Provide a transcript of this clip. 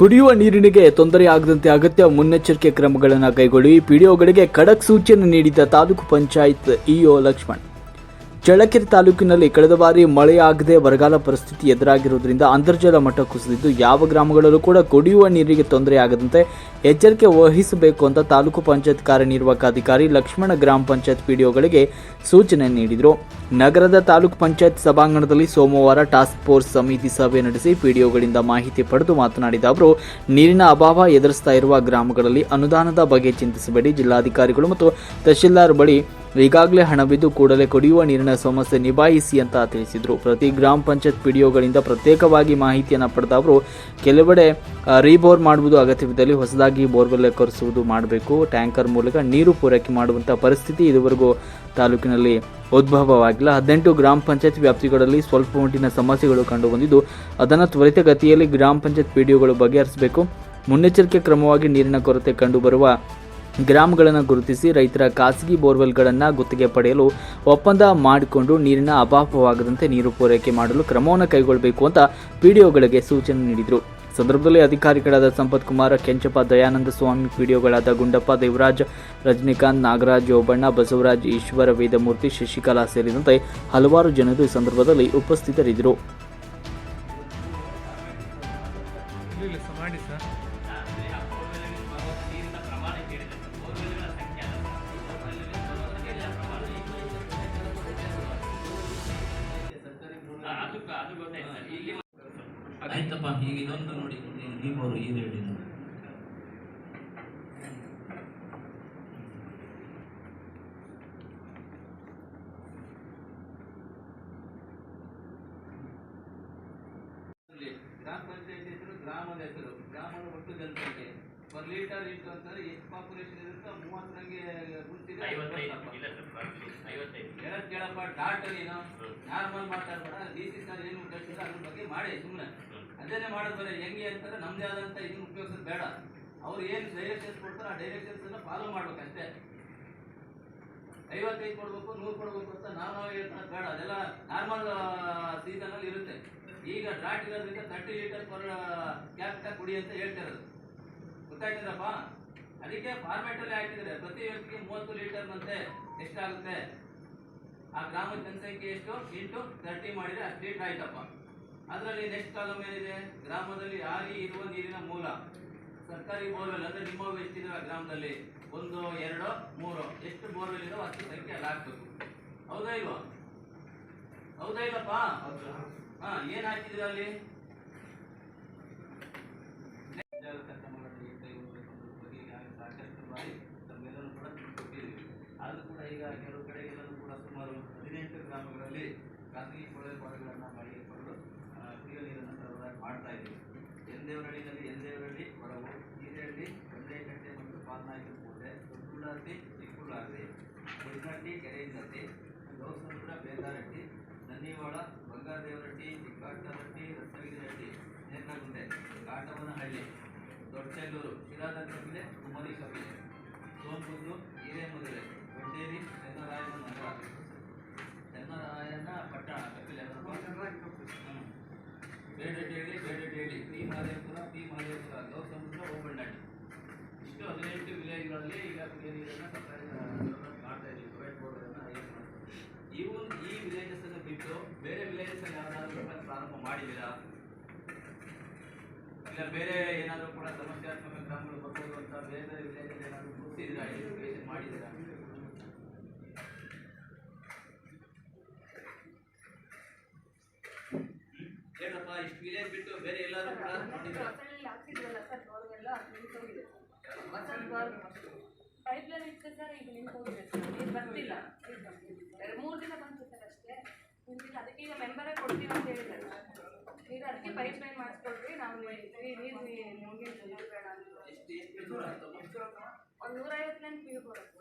ಕುಡಿಯುವ ನೀರಿನಿಗೆ ತೊಂದರೆಯಾಗದಂತೆ ಅಗತ್ಯ ಮುನ್ನೆಚ್ಚರಿಕೆ ಕ್ರಮಗಳನ್ನು ಕೈಗೊಳ್ಳಿ. ಪಿಡಿಒಗಳಿಗೆ ಖಡಕ್ ಸೂಚನೆ ನೀಡಿದ ತಾಲೂಕು ಪಂಚಾಯತ್ ಇಒ ಲಕ್ಷ್ಮಣ್. ಚಳ್ಳಕೆರೆ ತಾಲೂಕಿನಲ್ಲಿ ಕಳೆದ ಬಾರಿ ಮಳೆಯಾಗದೆ ಬರಗಾಲ ಪರಿಸ್ಥಿತಿ ಎದುರಾಗಿರುವುದರಿಂದ ಅಂತರ್ಜಲ ಮಟ್ಟ ಕುಸಿದಿದ್ದು ಯಾವ ಗ್ರಾಮಗಳಲ್ಲೂ ಕೂಡ ಕುಡಿಯುವ ನೀರಿಗೆ ತೊಂದರೆಯಾಗದಂತೆ ಎಚ್ಚರಿಕೆ ವಹಿಸಬೇಕು ಅಂತ ತಾಲೂಕು ಪಂಚಾಯತ್ ಕಾರ್ಯನಿರ್ವಾಹಕ ಅಧಿಕಾರಿ ಲಕ್ಷ್ಮಣ ಗ್ರಾಮ ಪಂಚಾಯತ್ ಪಿಡಿಒಗಳಿಗೆ ಸೂಚನೆ ನೀಡಿದರು. ನಗರದ ತಾಲೂಕು ಪಂಚಾಯತ್ ಸಭಾಂಗಣದಲ್ಲಿ ಸೋಮವಾರ ಟಾಸ್ಕ್ ಫೋರ್ಸ್ ಸಮಿತಿ ಸಭೆ ನಡೆಸಿ ಪಿಡಿಒಗಳಿಂದ ಮಾಹಿತಿ ಪಡೆದು ಮಾತನಾಡಿದ ಅವರು, ನೀರಿನ ಅಭಾವ ಎದುರಿಸ್ತಾ ಇರುವ ಗ್ರಾಮಗಳಲ್ಲಿ ಅನುದಾನದ ಬಗ್ಗೆ ಚಿಂತಿಸಬೇಡಿ. ಜಿಲ್ಲಾಧಿಕಾರಿಗಳು ಮತ್ತು ತಹಶೀಲ್ದಾರ್ ಬಳಿ ಈಗಾಗಲೇ ಹಣವಿದ್ದು ಕೂಡಲೇ ಕುಡಿಯುವ ನೀರಿನ ಸಮಸ್ಯೆ ನಿಭಾಯಿಸಿ ಅಂತ ತಿಳಿಸಿದರು. ಪ್ರತಿ ಗ್ರಾಮ ಪಂಚಾಯತ್ ಪಿಡಿಒಗಳಿಂದ ಪ್ರತ್ಯೇಕವಾಗಿ ಮಾಹಿತಿಯನ್ನು ಪಡೆದ ಅವರು, ಕೆಲವೆಡೆ ರೀಬೋರ್ ಮಾಡುವುದು ಅಗತ್ಯವಿದ್ದಲ್ಲಿ ಹೊಸದಾಗಿ ಬೋರ್ವೆಲ್ ಕೊರೆಸುವುದು ಮಾಡಬೇಕು. ಟ್ಯಾಂಕರ್ ಮೂಲಕ ನೀರು ಪೂರೈಕೆ ಮಾಡುವಂಥ ಪರಿಸ್ಥಿತಿ ಇದುವರೆಗೂ ತಾಲೂಕಿನಲ್ಲಿ ಉದ್ಭವವಾಗಿಲ್ಲ. ಹದಿನೆಂಟು ಗ್ರಾಮ ಪಂಚಾಯತ್ ವ್ಯಾಪ್ತಿಗಳಲ್ಲಿ ಸ್ವಲ್ಪ ಮಟ್ಟಿನ ಸಮಸ್ಯೆಗಳು ಕಂಡುಬಂದಿದ್ದು, ಅದನ್ನು ತ್ವರಿತಗತಿಯಲ್ಲಿ ಗ್ರಾಮ ಪಂಚಾಯತ್ ಪಿಡಿಒಗಳು ಬಗೆಹರಿಸಬೇಕು. ಮುನ್ನೆಚ್ಚರಿಕೆ ಕ್ರಮವಾಗಿ ನೀರಿನ ಕೊರತೆ ಕಂಡುಬರುವ ಗ್ರಾಮಗಳನ್ನು ಗುರುತಿಸಿ ರೈತರ ಖಾಸಗಿ ಬೋರ್ವೆಲ್ಗಳನ್ನು ಗುತ್ತಿಗೆ ಪಡೆಯಲು ಒಪ್ಪಂದ ಮಾಡಿಕೊಂಡು ನೀರಿನ ಅಭಾವವಾಗದಂತೆ ನೀರು ಪೂರೈಕೆ ಮಾಡಲು ಕ್ರಮವನ್ನು ಕೈಗೊಳ್ಳಬೇಕು ಅಂತ ಪಿಡಿಒಗಳಿಗೆ ಸೂಚನೆ ನೀಡಿದರು. ಸಂದರ್ಭದಲ್ಲಿ ಅಧಿಕಾರಿಗಳಾದ ಸಂಪತ್ ಕುಮಾರ, ಕೆಂಚಪ್ಪ ದಯಾನಂದ ಸ್ವಾಮಿ, ಪಿಡಿಒಗಳಾದ ಗುಂಡಪ್ಪ ದೇವರಾಜ್, ರಜನಿಕಾಂತ್ ನಾಗರಾಜ್ ಓಬಣ್ಣ ಬಸವರಾಜ್, ಈಶ್ವರ ವೇದಮೂರ್ತಿ, ಶಶಿಕಲಾ ಸೇರಿದಂತೆ ಹಲವಾರು ಜನರು ಈ ಸಂದರ್ಭದಲ್ಲಿ ಉಪಸ್ಥಿತರಿದ್ದರು. ಆಯ್ತಪ್ಪ ಈಗ ಇದೊಂದು ನೋಡಿ ದೀಪವರು ಈ ರೇಟಿನ ಗ್ರಾಮ ಪಂಚಾಯತ್ ಹೆಸರು ಗ್ರಾಮದ ಹೆಸರು ಗ್ರಾಮದ ಒಟ್ಟು ಜನಸಂಖ್ಯೆ. ಪರ್ ಲೀಟರ್ ಇತ್ತು ಅಂತಂದ್ರೆ ಎಷ್ಟು ಪಾಪ್ಯುಲೇಷನ್ ಇರುತ್ತೆ ಮೂವತ್ತರಂಗೆ ಗುಣಿಸಿದ್ರೆ ಹೇಳಕ್ ಕೇಳಪ್ಪ ಡಾಟ್ ನೀನು ನಾರ್ಮಲ್ ಮಾತಾಡ್ಬೇಡ ಡಿ ಸಿ ಸರ್ ಏನು ಉದ್ದೇಶಿಲ್ಲ ಅದ್ರ ಬಗ್ಗೆ ಮಾಡಿ ಸುಮ್ಮನೆ ಅದೇನೆ ಮಾಡೋದು ಬರೀ. ಹೆಂಗೆ ಅಂತಂದ್ರೆ ನಮ್ದೇ ಆದಂತ ಇದನ್ನ ಉಪಯೋಗಿಸೋದು ಬೇಡ. ಅವ್ರು ಏನು ಡೈರೆಕ್ಷನ್ಸ್ ಕೊಡ್ತಾರೆ ಆ ಡೈರೆಕ್ಷನ್ಸ್ ಅನ್ನ ಫಾಲೋ ಮಾಡ್ಬೇಕಷ್ಟೇ. ಐವತ್ತೈದು ಕೊಡ್ಬೇಕು ನೂರು ಕೊಡ್ಬೇಕು ಅಂತ ನಾವು ನಾವು ಹೇಳ್ತಾರೆ ಬೇಡ. ಅದೆಲ್ಲ ನಾರ್ಮಲ್ ಸೀಸನ್ ಅಲ್ಲಿ ಇರುತ್ತೆ. ಈಗ ಡ್ರಾಟ್ ಇರೋದ್ರಿಂದ ತರ್ಟಿ ಲೀಟರ್ ಪರ್ ಕ್ಯಾಪಿಟ ಕುಡಿ ಅಂತ ಹೇಳ್ತಿರೋದು ಗೊತ್ತಾಯ್ತದಪ್ಪ ಅದಕ್ಕೆ ಫಾರ್ಮ್ಯಾಟ್ ಅಲ್ಲಿ ಹಾಕಿದ್ರೆ ಪ್ರತಿ ವ್ಯಕ್ತಿಗೆ ಮೂವತ್ತು ಲೀಟರ್ ನಂತೆ ಎಷ್ಟಾಗುತ್ತೆ ಆ ಗ್ರಾಮದ ಜನಸಂಖ್ಯೆ ಎಷ್ಟು? ಇಂಟು ತರ್ಟಿ ಮಾಡಿದ್ರೆ ಅಷ್ಟು ಲೀಟರ್ ಆಯ್ತಪ್ಪ. ಅದರಲ್ಲಿ ನೆಕ್ಸ್ಟ್ ಕಾಲಮ್ ಏನಿದೆ? ಗ್ರಾಮದಲ್ಲಿ ಯಾರಿ ಇರುವ ನೀರಿನ ಮೂಲ. ಸರ್ಕಾರಿ ಬೋರ್ವೆಲ್ ಅಂದ್ರೆ ನಿಮ್ಮ ಎಷ್ಟಿದಾವೆ ಆ ಗ್ರಾಮದಲ್ಲಿ? ಒಂದು ಎರಡು ಮೂರು. ಎಷ್ಟು ಬೋರ್ವೆಲ್ ಇರೋ ಅಷ್ಟು ಸಂಖ್ಯೆ ಅಲ್ಲಿ ಹಾಕ್ಬೇಕು ಹೌದಾ ಇಲ್ವಾ? ಹೌದಾ ಇಲ್ಲಪ್ಪ? ಹಾ ಏನ್ ಹಾಕಿದ್ರ ಅಲ್ಲಿ ಜಾಗೃತ ಕ್ರಮಗಳನ್ನು ಕೈಗೊಳ್ಳಬೇಕೆಂಬುದರ ಬಗ್ಗೆ ಈಗಾಗಲೇ ಸಾಕಷ್ಟು ಬಾರಿ ತಮ್ಮೆಲ್ಲರೂ ಕೂಡ ತಿಳಿಸಿಕೊಟ್ಟಿದ್ದೀವಿ ಆದರೂ ಕೂಡ ಈಗ ಕೆಲವು ಕಡೆಗೆಲ್ಲರೂ ಕೂಡ ಸುಮಾರು ಹದಿನೆಂಟು ಗ್ರಾಮಗಳಲ್ಲಿ ಖಾಸಗಿ ಕೊಳವೆ ಬಾವಿಗಳನ್ನು ಮಾಡಿಕೊಂಡು ಕುಡಿಯುವ ನೀರನ್ನು ಸರಬರಾಜು ಮಾಡ್ತಾ ಇದ್ದೀವಿ. ಎಂದೇವರಳ್ಳಿನಲ್ಲಿ ಎಂದೇವರಳ್ಳಿ ಹೊರವು ಹಿರೇಹಳ್ಳಿ ಬಂಡೆಕಟ್ಟೆ ಮತ್ತು ಕೋಟೆ ದೊಡ್ಡುಳ್ಳಾರ್ತಿ ಚಿಕ್ಕುಳ್ಳಾರ್ತಿ ಬುಡ್ನಟ್ಟಿ ಕೆರೆಯಿಂದಟ್ಟಿ ಗೌಸಮುದ್ರ ಬೇದಾರಟ್ಟಿ ನನ್ನಿವಾಳ, ಬಂಗಾರದೇವರಟ್ಟಿ ಚಿಕ್ಕಾಟರಟ್ಟಿ ರತ್ನಗಿರಿರಟ್ಟಿ ನೇತ್ರಗುಂಟೆ ಕಾಟವನಹಳ್ಳಿ ದೊಡ್ಡಚೆಲ್ಲೂರು ಶಿರಾದಂತಪಿಲೆ ಕುಮರಿ ಕಪಿಲೆ ಸೋಂಪುದ್ದು ಹಿರೇಮದುರೆ ಬೇಡಡೇಳಿ ಬೇಡಡೇಳಿ ಪಿ ಮಾದೇಪುರ ಪಿ ಮಹದೇವಪುರ ಗೌಸಮುದ್ರ ಓಬಣ್ಣಹಳ್ಳಿ ಇಷ್ಟು ಹದಿನೆಂಟು ವಿಲೇಜ್ಗಳಲ್ಲಿ ಈಗ ನೀರನ್ನು ಮಾಡ್ತಾ ಇದ್ದೀವಿ. ಪ್ರೈವೇಟ್ ಬೋರ್ಡ್ಗಳನ್ನು ಹೈರ್ ಮಾಡ್ತೀವಿ. ಒಂದು, ಈ ವಿಲೇಜಸ್ ಅನ್ನು ಬಿಟ್ಟು ಬೇರೆ ವಿಲೇಜಸ್ ಯಾರಾದರೂ ಕೂಡ ಪ್ರಾರಂಭ ಮಾಡಿದ್ದೀರಾ? ಇಲ್ಲ ಬೇರೆ ಏನಾದರೂ ಕೂಡ ಸಮಸ್ಯಾತ್ಮಕ ಗ್ರಾಮಗಳು ಬರ್ಬೋದು ಅಂತ ಬೇರೆ ಬೇರೆ ವಿಲೇಜಲ್ಲಿ ಏನಾದರೂ ಗೊತ್ತಿದ್ದೀರಾ ಎಜುಕೇಷನ್ ಮಾಡಿದ್ದೀರಾ? ಇಷ್ಟು ವಿಲೇಜ್ ಬಿಟ್ಟು ಬೇರೆ ಎಲ್ಲರೂ ಕೂಡ ಪೈಪ್ ಲೈನ್ ಇತ್ತು ಸರ್ ಈಗ ನಿಂತೋಗಿದೆ ನೀರು ಬರ್ತಿಲ್ಲ. ಎರಡು ಮೂರು ದಿನ ಬಂತು ಸರ್ ಅಷ್ಟೇ. ಅದಕ್ಕೆ ಈಗ ಮೆಂಬರೇ ಕೊಡ್ತೀವಿ ಅಂತ ಹೇಳಿದ್ದಾರೆ ಈಗ ಅದಕ್ಕೆ ಪೈಪ್ ಲೈನ್ ಮಾಡಿಸ್ಕೊಡ್ರಿ ನಾವು ನೀರು ನಮಗೆ ಒಂದು ನೂರೈವತ್ತು ಲೈನ್ ನೀರು ಬರುತ್ತೆ